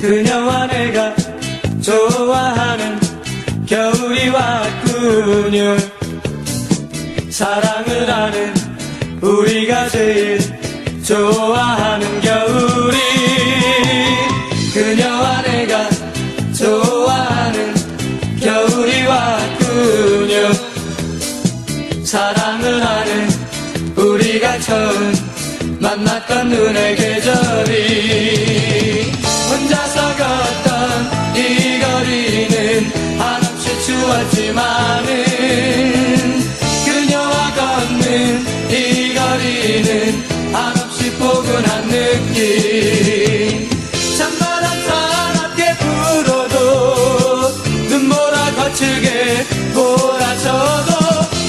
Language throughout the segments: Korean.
그녀와 내가 좋아하는 겨울이 왔군요 사랑을 하는 우리가 제일 좋아하는 겨울이 그녀와 내가 좋아하는 겨울이 왔군요 사랑을 하는 우리가 처음 만났던 눈의 계절 추웠지만은 그녀와 걷는 이 거리는 한없이 포근한 느낌. 찬바람 사납게 불어도 눈보라 거칠게 몰아쳐도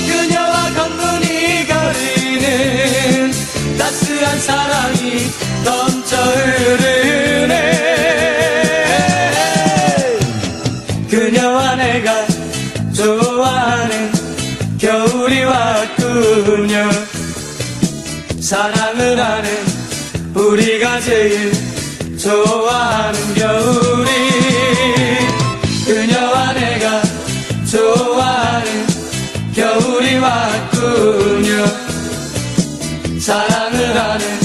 그녀와 걷는 이 거리는 따스한 사랑이 넘 겨울이 왔군요 사랑을 하는 우리가 제일 좋아하는 겨울이 그녀와 내가 좋아하는 겨울이 왔군요 사랑을 하는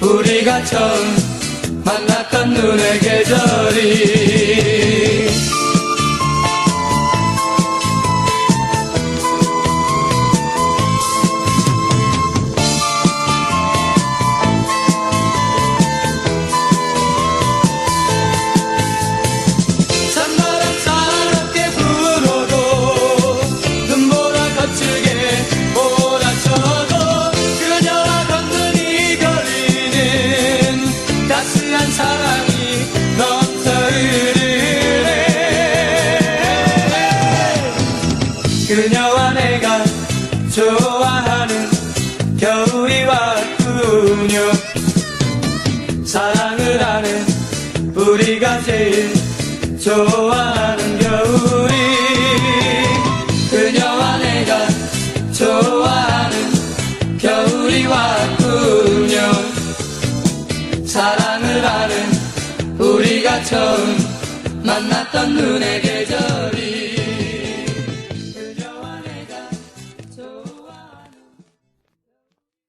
우리가 처음 만났던 눈의 계절이 그녀와 내가 좋아하는 겨울이 왔군요 사랑을 하는 우리가 제일 좋아하는 겨울이 그녀와 내가 좋아하는 겨울이 왔군요 사랑을 하는 우리가 처음 만났던 눈의 계절